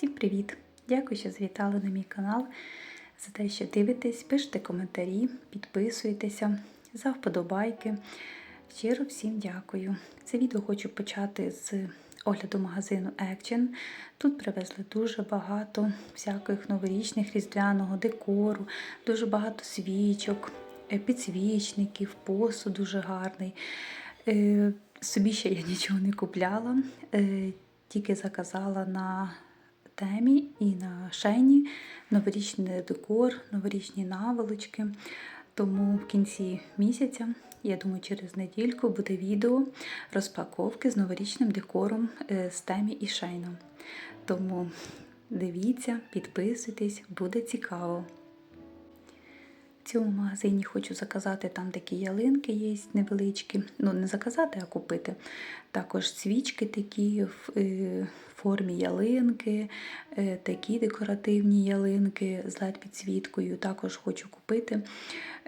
Всім привіт! Дякую, що завітали на мій канал, за те, що дивитесь, пишете коментарі, підписуєтеся, за вподобайки. Щиро всім дякую. Це відео хочу почати з огляду магазину Action. Тут привезли дуже багато всяких новорічних різдвяного декору, дуже багато свічок, е, підсвічників, посуд дуже гарний. Е, Собі ще я нічого не купляла, е, тільки заказала на темі і на шейні новорічний декор, новорічні наволочки. Тому в кінці місяця, я думаю, через недільку буде відео розпаковки з новорічним декором е, з темі і шейном. Тому дивіться, підписуйтесь, буде цікаво. В цьому магазині хочу заказати там такі ялинки є невеличкі. Ну, не заказати, а купити. Також свічки такі е, формі ялинки, е, такі декоративні ялинки з led підсвіткою. Також хочу купити.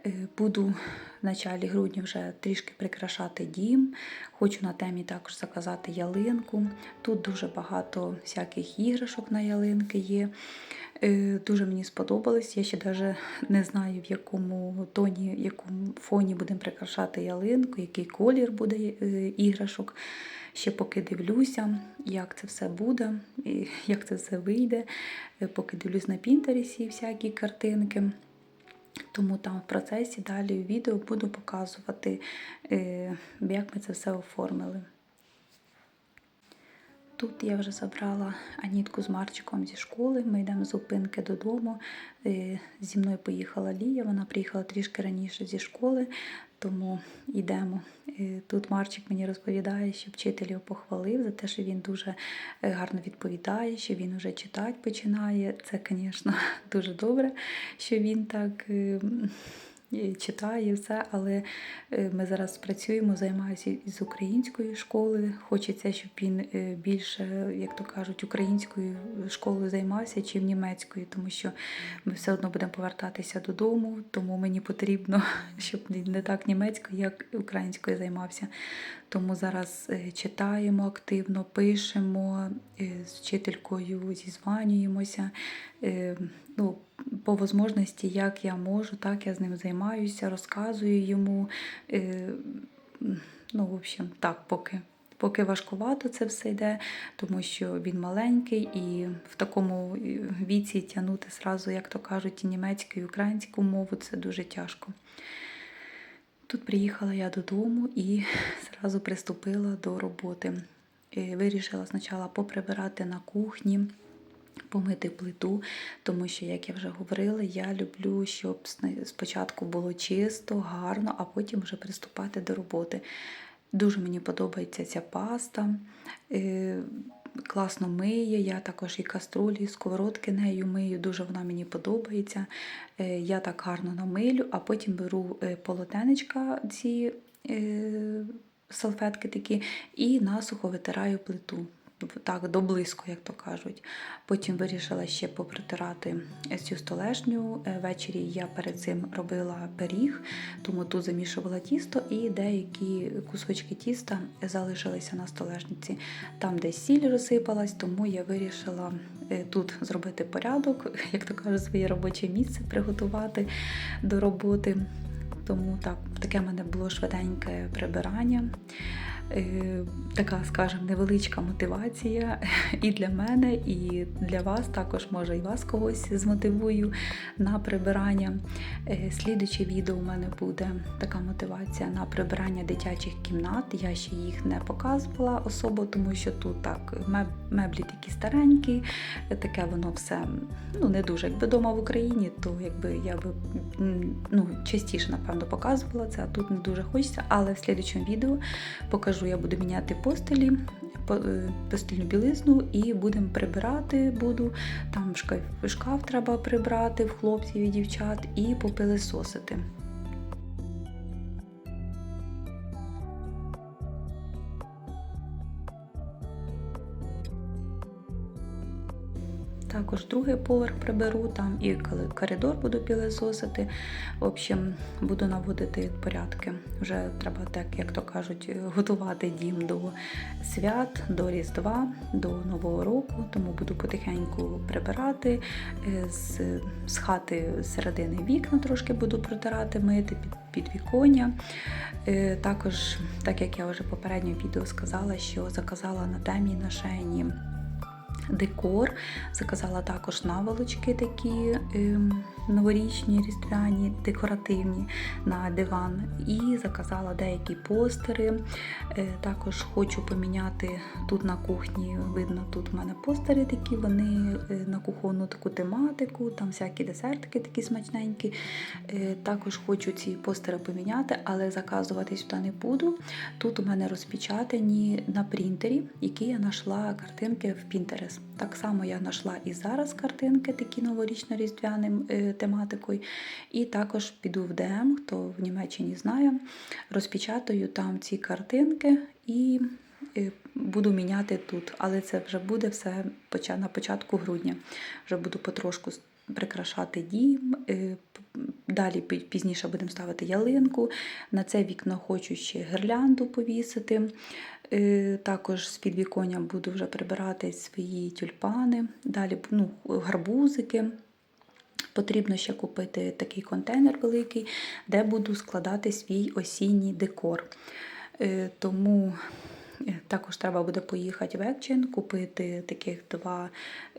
Е, буду в началі грудня вже трішки прикрашати дім. Хочу на темі також заказати ялинку. Тут дуже багато всяких іграшок на ялинки є. Е, Дуже мені сподобалось. Я ще навіть не знаю, в якому тоні, в якому фоні будемо прикрашати ялинку, який колір буде іграшок. Ще поки дивлюся, як це все буде, як це все вийде. Е, Поки дивлюсь на Пінтересі всякі картинки. Тому там в процесі далі в відео буду показувати, е, як ми це все оформили. Тут я вже забрала Анітку з Марчиком зі школи. Ми йдемо з зупинки додому. Е, Зі мною поїхала Лія, вона приїхала трішки раніше зі школи, тому йдемо. Е, Тут Марчик мені розповідає, що вчитель його похвалив за те, що він дуже е, гарно відповідає, що він вже читати починає. Це, звісно, дуже добре, що він так і читає все, але е, ми зараз працюємо, займаюся із української школи. Хочеться, щоб він е, більше, як то кажуть, українською школою займався чи в німецькою, тому що ми все одно будемо повертатися додому, тому мені потрібно, щоб не так німецькою, як українською займався. Тому зараз е, читаємо активно, пишемо з вчителькою, зізванюємося. Ну, по можливості, як я можу, так я з ним займаюся, розказую йому. Е, ну, в общем, так, поки. Поки важкувато це все йде, тому що він маленький і в такому віці тягнути зразу, як то кажуть, і німецьку, і українську мову це дуже тяжко. Тут приїхала я додому і зразу приступила до роботи. Е, вирішила спочатку поприбирати на кухні помити плиту, тому що, як я вже говорила, я люблю, щоб спочатку було чисто, гарно, а потім вже приступати до роботи. Дуже мені подобається ця паста. Е, класно миє, я також і каструлі, і сковородки нею мию, дуже вона мені подобається. Е, я так гарно намилю, а потім беру е, полотенечка, ці салфетки такі, і насухо витираю плиту так доблизько, як то кажуть. Потім вирішила ще попротирати цю столешню. Е, ввечері я перед цим робила пиріг, тому тут замішувала тісто і деякі кусочки тіста залишилися на столешниці. Там, де сіль розсипалась, тому я вирішила е, тут зробити порядок, як то кажуть, своє робоче місце приготувати до роботи. Тому так, таке в мене було швиденьке прибирання. Е, така, скажімо, невеличка мотивація і для мене, і для вас, також, може, і вас когось змотивую на прибирання. Е, слідуче відео у мене буде така мотивація на прибирання дитячих кімнат. Я ще їх не показувала особо, тому що тут так меблі такі старенькі, таке воно все ну, не дуже. Якби вдома в Україні, то якби я би ну, частіше, напевно, показувала це, а тут не дуже хочеться, але в слідчому відео покажу кажу, я буду міняти постелі, постельну постільну білизну і будемо прибирати. буду. Там шкаф, шкаф треба прибрати в хлопців і дівчат і попилисосити. Також другий поверх приберу, там і коридор буду пілесосити. В общем, буду наводити порядки. Вже треба, так як то кажуть, готувати дім до свят, до Різдва, до Нового року. Тому буду потихеньку прибирати. Е, З, з хати середини вікна трошки буду протирати, мити під, під віконня. Е, Також, так як я вже попередньо відео сказала, що заказала на темі на шейні декор. Заказала також наволочки такі ем, новорічні, різдвяні, декоративні на диван. І заказала деякі постери. Е, Також хочу поміняти тут на кухні. Видно, тут у мене постери такі, вони е, на кухонну таку тематику, там всякі десертики такі смачненькі. Е, Також хочу ці постери поміняти, але заказувати сюди не буду. Тут у мене розпечатані на принтері, які я знайшла картинки в Pinterest. Так само я знайшла і зараз картинки, такі новорічно-різдвяним е, тематикою. І також піду в ДМ, хто в Німеччині знає, розпечатаю там ці картинки і е, буду міняти тут. Але це вже буде все на початку грудня. Вже буду потрошку прикрашати дім. Далі пізніше будемо ставити ялинку. На це вікно хочу ще гірлянду повісити. Е, Також з підвіконня буду вже прибирати свої тюльпани, далі ну, гарбузики. Потрібно ще купити такий контейнер великий, де буду складати свій осінній декор. Е, Тому е, також треба буде поїхати в Екчин, купити таких два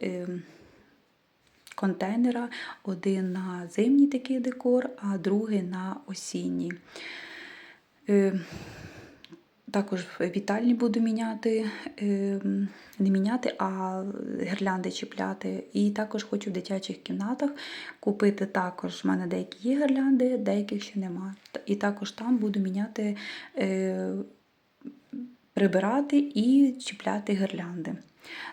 е, контейнера: один на зимній такий декор, а другий на осінній. Е, також вітальні буду міняти, е, не міняти, а гірлянди чіпляти. І також хочу в дитячих кімнатах купити також. У мене деякі є гірлянди, деяких ще нема. І також там буду міняти, е, прибирати і чіпляти гірлянди.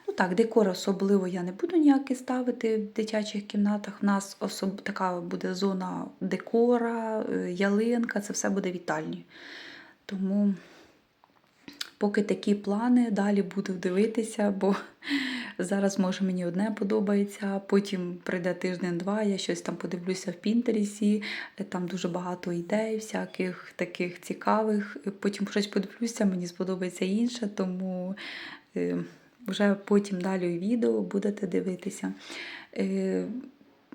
Ну так, декор особливо я не буду ніякий ставити в дитячих кімнатах. У нас особ... така буде зона декора, е, ялинка, це все буде вітальні. Тому поки такі плани, далі буду дивитися, бо зараз може мені одне подобається, потім прийде тиждень-два, я щось там подивлюся в Пінтересі, там дуже багато ідей, всяких таких цікавих. Потім щось подивлюся, мені сподобається інше, тому е, вже потім далі відео будете дивитися. Е,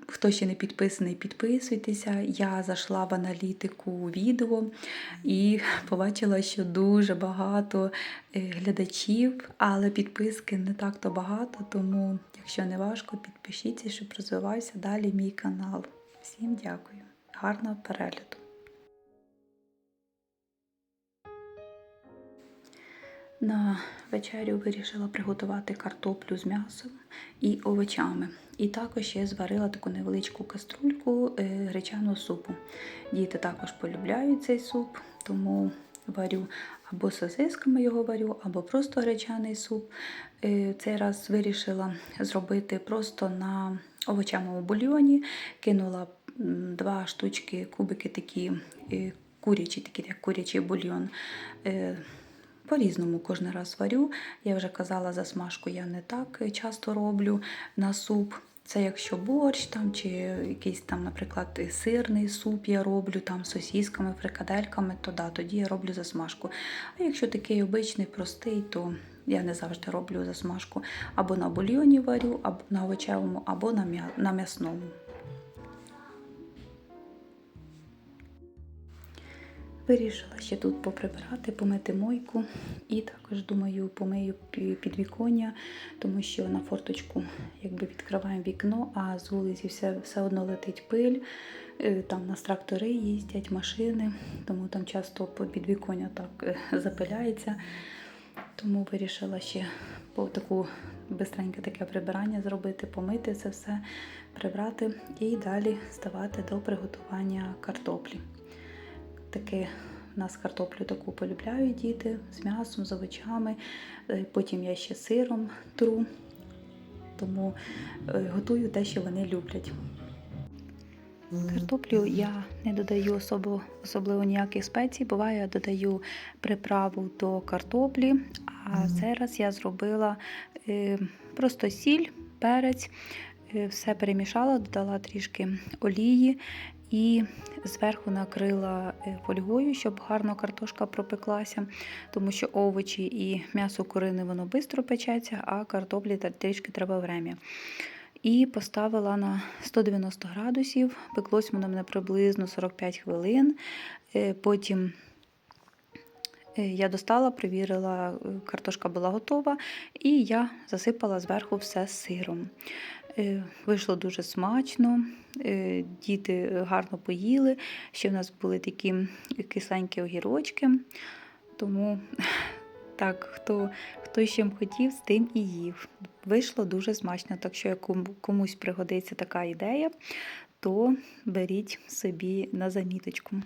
Хто ще не підписаний, підписуйтеся. Я зайшла в аналітику відео і побачила, що дуже багато е, глядачів, але підписки не так-то багато, тому, якщо не важко, підпишіться, щоб розвивався далі мій канал. Всім дякую. Гарного перегляду! На вечерю вирішила приготувати картоплю з м'ясом і овочами. І також я зварила таку невеличку каструльку е, гречаного супу. Діти також полюбляють цей суп, тому варю або сосисками його варю, або просто гречаний суп. Е, Цей раз вирішила зробити просто на овочевому бульйоні. Кинула два штучки, кубики такі е, курячі, такі як курячий бульйон. По-різному кожен раз варю. Я вже казала, засмажку я не так часто роблю на суп. Це якщо борщ там, чи якийсь там, наприклад, сирний суп я роблю там з сосісками, фрикадельками, то да, тоді я роблю засмажку. А якщо такий обичний, простий, то я не завжди роблю засмажку. Або на бульйоні варю, або на овочевому, або на м'ясному. Вирішила ще тут поприбирати, помити мойку і також, думаю, помию підвіконня, тому що на форточку якби відкриваємо вікно, а з вулиці все, все одно летить пиль. Е, Там у нас трактори їздять, машини, тому там часто підвіконня так е, запиляється. Тому вирішила ще таку бистреньке таке прибирання зробити, помити це все, прибрати і далі ставати до приготування картоплі. Таке у нас картоплю таку полюбляють діти з м'ясом, з овочами. Е, Потім я ще сиром тру, тому е, готую те, що вони люблять. Картоплю я не додаю особо, особливо ніяких спецій. Буває, я додаю приправу до картоплі, а зараз я зробила е, просто сіль, перець, все перемішала, додала трішки олії і зверху накрила е, фольгою, щоб гарно картошка пропеклася, тому що овочі і м'ясо курини воно швидко печеться, а картоплі трішки треба время. І поставила на 190 градусів. Пеклось воно мене приблизно 45 хвилин. Е, Потім е, я достала, перевірила, картошка була готова, і я засипала зверху все сиром. Е, Вийшло дуже смачно, е, діти гарно поїли. Ще в нас були такі кисленькі огірочки. Тому так, хто, хто чим хотів, з тим і їв. Вийшло дуже смачно. Так що, як комусь пригодиться така ідея, то беріть собі на заміточку.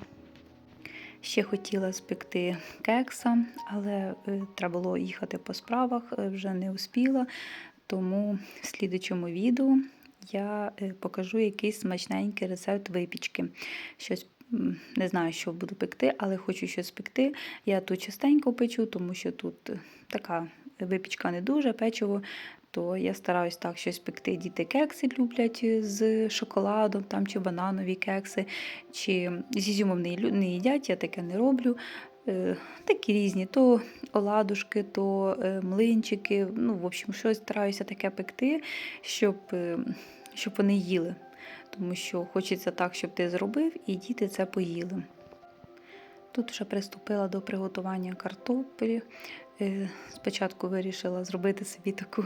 Ще хотіла спекти кекса, але е, треба було їхати по справах, вже не успіла. Тому в слідучому відео я е, покажу якийсь смачненький рецепт випічки. Щось не знаю, що буду пекти, але хочу щось пекти. Я тут частенько печу, тому що тут е, така випічка не дуже, печиво. То я стараюсь так щось пекти. Діти кекси люблять е, з шоколадом там, чи бананові кекси, чи з ізюмом не їдять, я таке не роблю. Е, Такі різні, то оладушки, то е, млинчики. Ну, в общем, щось стараюся таке пекти, щоб, е, щоб вони їли. Тому що хочеться так, щоб ти зробив, і діти це поїли. Тут вже приступила до приготування картоплі. Спочатку вирішила зробити собі таку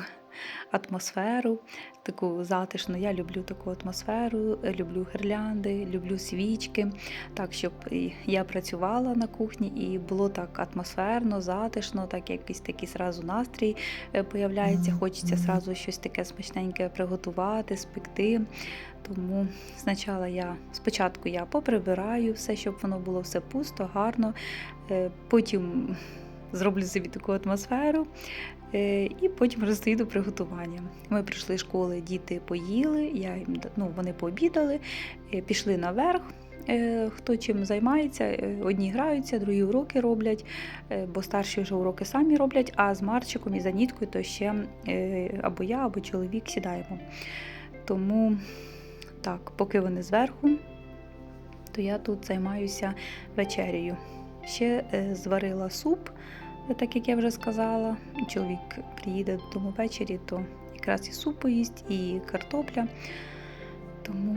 атмосферу, таку затишну. Я люблю таку атмосферу, люблю гірлянди, люблю свічки. Так, щоб я працювала на кухні і було так атмосферно, затишно, так якийсь такий зразу настрій е, появляється. Хочеться зразу щось таке смачненьке приготувати, спекти. Тому спочатку я, спочатку я поприбираю все, щоб воно було все пусто, гарно. Е, Потім зроблю собі таку атмосферу. Е, І потім до приготування. Ми прийшли з школи, діти поїли, я їм ну, вони пообідали, е, пішли наверх. Е, Хто чим займається, одні граються, другі уроки роблять, бо старші вже уроки самі роблять, а з Марчиком і за ніткою то ще або я, або чоловік сідаємо. Тому так, поки вони зверху, то я тут займаюся вечерею. Ще зварила суп, так як я вже сказала. Чоловік приїде додому ввечері, то якраз і суп поїсть, і картопля. Тому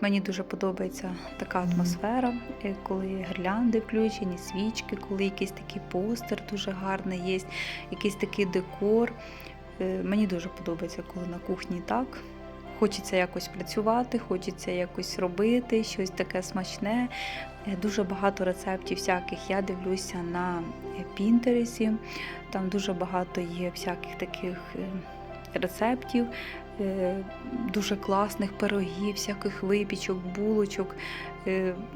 мені дуже подобається така атмосфера, е, коли гірлянди включені, свічки, коли якийсь такий постер дуже гарний є, якийсь такий декор. Е, Мені дуже подобається, коли на кухні так. Хочеться якось працювати, хочеться якось робити, щось таке смачне. Е, Дуже багато рецептів всяких я дивлюся на Пінтересі. Там дуже багато є всяких таких е, рецептів, е, дуже класних пирогів, всяких випічок, булочок.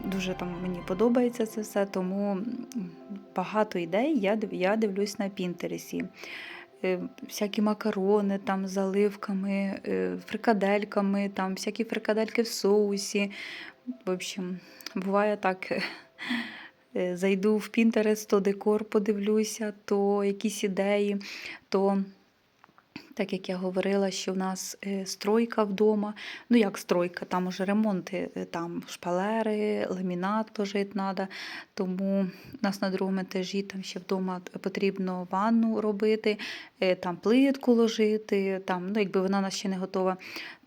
Дуже там мені подобається це все, тому багато ідей я дивлюсь на Пінтересі. Е, Всякі макарони там з заливками, е, фрикадельками, там всякі фрикадельки в соусі. В общем, буває так. е, Зайду в Pinterest, то декор подивлюся, то якісь ідеї, то так як я говорила, що в нас е, стройка вдома. Ну як стройка, там уже ремонти, е, там шпалери, ламінат пожити треба. Тому у нас на другому етажі там ще вдома потрібно ванну робити, е, там плитку ложити, там, ну якби вона нас ще не готова.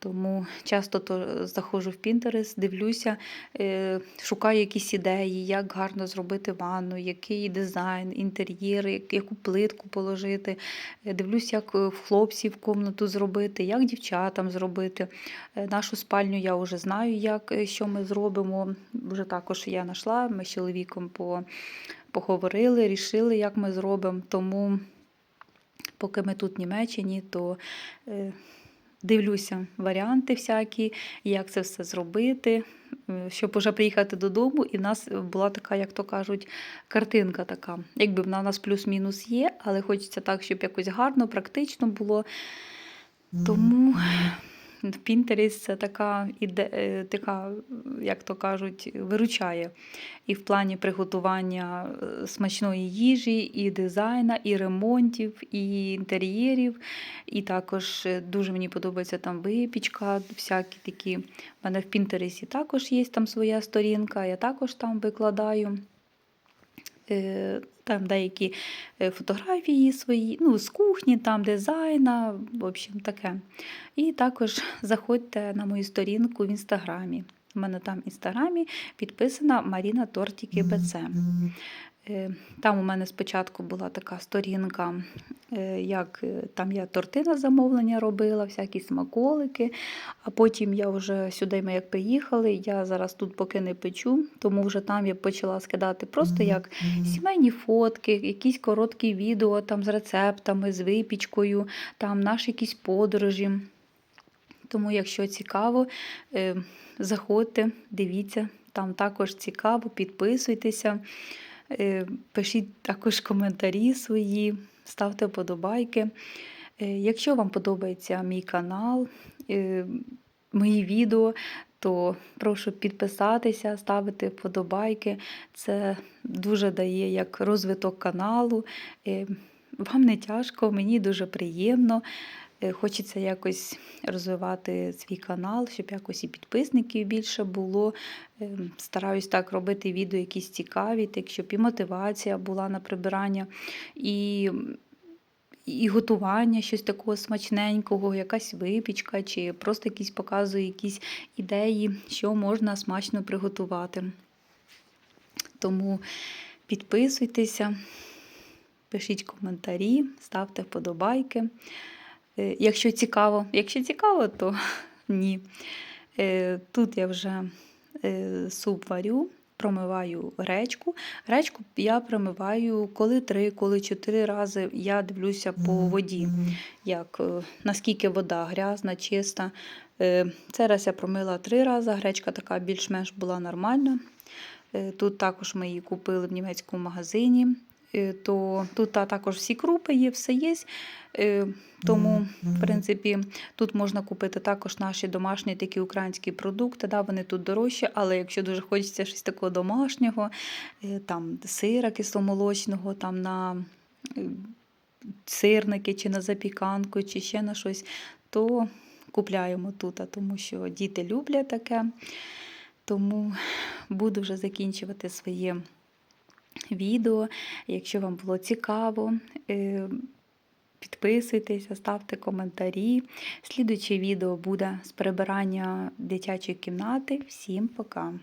Тому часто то заходжу в Pinterest, дивлюся, е, шукаю якісь ідеї, як гарно зробити ванну, який дизайн, інтер'єр, яку плитку положити. Е, Дивлюсь, як е, в хлопців комнату зробити, як дівчатам зробити. Нашу спальню я вже знаю, як, що ми зробимо. Вже також я знайшла, ми з чоловіком по, поговорили, рішили, як ми зробимо. Тому, поки ми тут в Німеччині, то дивлюся варіанти всякі, як це все зробити, щоб уже приїхати додому, і в нас була така, як то кажуть, картинка така. Якби вона у нас плюс-мінус є, але хочеться так, щоб якось гарно, практично було. Тому Pinterest це така, іде, е, така, як то кажуть, виручає і в плані приготування е, смачної їжі, і дизайна, і ремонтів, і інтер'єрів. І також е, дуже мені подобається там випічка, всякі такі. У мене в Пінтересі також є там своя сторінка, я також там викладаю. Е, Там деякі е, фотографії свої, ну, з кухні, там дизайна, в общем, таке. І також заходьте на мою сторінку в інстаграмі. У мене там в інстаграмі підписана Маріна Тортіки БЦ. Е, Там у мене спочатку була така сторінка, е, як е, там я торти на замовлення робила, всякі смаколики. А потім я вже сюди ми як приїхали. Я зараз тут поки не печу, тому вже там я почала скидати просто як сімейні фотки, якісь короткі відео там з рецептами, з випічкою, там наші якісь подорожі. Тому, якщо цікаво, заходьте, дивіться, там також цікаво, підписуйтеся, пишіть також коментарі свої, ставте вподобайки. Е, Якщо вам подобається мій канал, е, мої відео, то прошу підписатися, ставити вподобайки. Це дуже дає як розвиток каналу. Е, Вам не тяжко, мені дуже приємно. Е, Хочеться якось розвивати свій канал, щоб якось і підписників більше було. Е, Стараюсь так робити відео якісь цікаві, так щоб і мотивація була на прибирання, і, і готування щось такого смачненького, якась випічка, чи просто якісь показую якісь ідеї, що можна смачно приготувати. Тому підписуйтеся, пишіть коментарі, ставте вподобайки. Е, Якщо цікаво, якщо цікаво, то ні. Е, Тут я вже е, суп варю, промиваю гречку. Гречку я промиваю коли три, коли чотири рази. Я дивлюся по воді, як, наскільки вода грязна, чиста. Це раз я промила три рази, гречка така більш-менш була нормальна. Тут також ми її купили в німецькому магазині. Е, То тут та- також всі крупи є, все є. Е, Тому, в принципі, тут можна купити також наші домашні такі українські продукти. Да, вони тут дорожчі, але якщо дуже хочеться щось такого домашнього, е, там сира кисломолочного, там на сирники чи на запіканку, чи ще на щось, то купляємо тут, тому що діти люблять таке. Тому буду вже закінчувати своє відео. Якщо вам було цікаво, підписуйтесь, підписуйтеся, ставте коментарі. Слідуюче відео буде з прибирання дитячої кімнати. Всім пока!